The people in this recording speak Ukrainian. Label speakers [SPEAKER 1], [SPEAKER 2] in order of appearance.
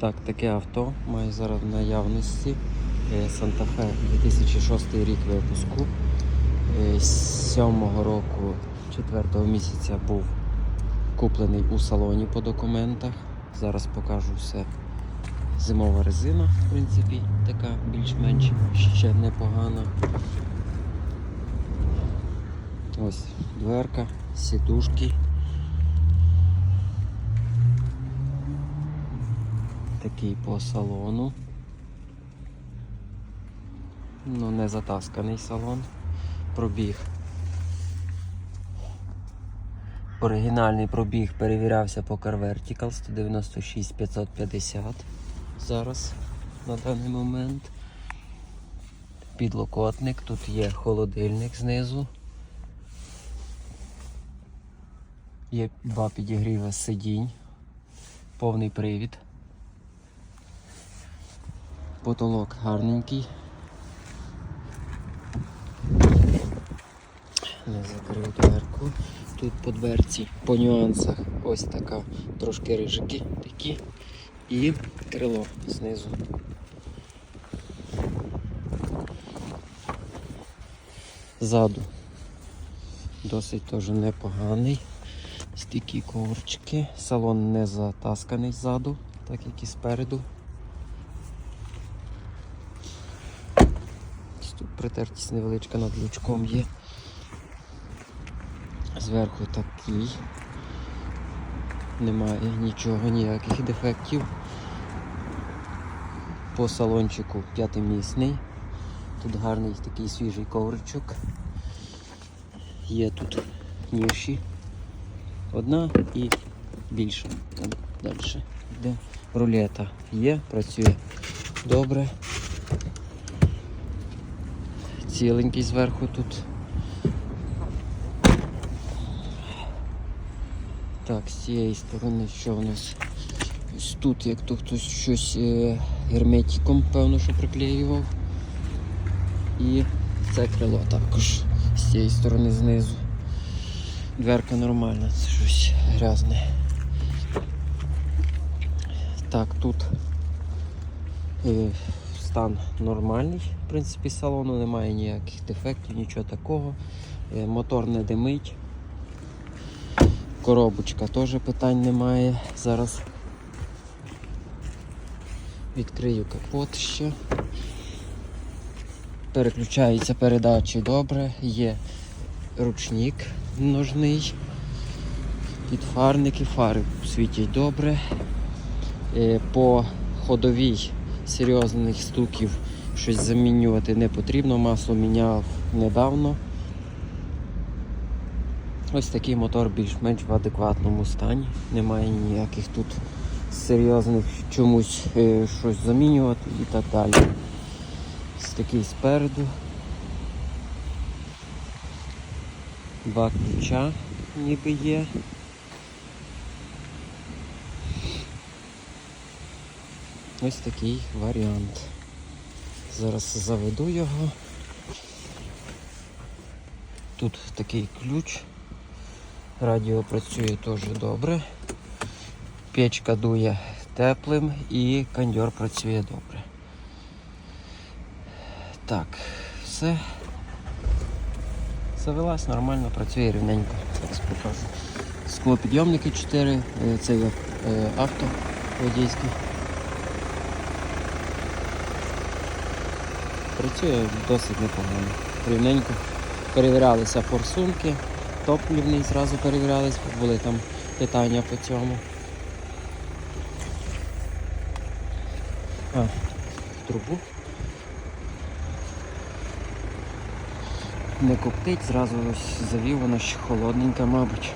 [SPEAKER 1] Так, таке авто має зараз в наявності Е, Fe 2006 рік випуску. Е, З 7 року 4 місяця був куплений у салоні по документах. Зараз покажу все. Зимова резина, в принципі, така більш-менш ще непогана. Ось дверка, сідушки. Такий по салону. Ну, не затасканий салон. Пробіг. Оригінальний пробіг перевірявся по Car Vertical 196 550 зараз на даний момент. Підлокотник, тут є холодильник знизу. Є два підігріва сидінь, повний привід. Потолок гарненький. Не закрив дверку. Тут по дверці, по нюансах, ось така трошки рижики такі і крило знизу. Ззаду досить теж непоганий. Стільки коврчики. Салон не затасканий ззаду, так як і спереду. Тут притертість невеличка над лючком є. Зверху такий. Немає нічого, ніяких дефектів. По салончику п'ятимісний. Тут гарний такий свіжий ковричок. Є тут ніші. Одна і більша. Там далі йде. Рулета є, працює добре. Ціленький зверху тут. Так, з цієї сторони що у нас? Ось тут, як то хтось щось е, герметиком, певно, що приклеював. І це крило також з цієї сторони знизу. Дверка нормальна, це щось грязне. Так, тут е, стан нормальний, в принципі, салону немає ніяких дефектів, нічого такого. Е, мотор не димить. Коробочка теж питань немає. Зараз відкрию капот ще. Переключаються передачі добре, є ручник ножний, підфарники, фари світять добре. Е, По ходовій серйозних стуків щось замінювати не потрібно, масло міняв недавно. Ось такий мотор більш-менш в адекватному стані. Немає ніяких тут серйозних чомусь е, щось замінювати і так далі. Ось такий спереду. Два ключа ніби є. Ось такий варіант. Зараз заведу його. Тут такий ключ. Радіо працює теж добре. Печка дує теплим і кондьор працює добре. Так, все. Завелась нормально, працює рівненько. Зараз покажу. Склопідйомники 4, е, це як е, авто водійський. Працює досить непогано. Рівненько. Перевірялися форсунки, топливний зразу перевірялись, були там питання по цьому. А, трубу. Не коптить, зразу завів, вона ще холодненька, мабуть.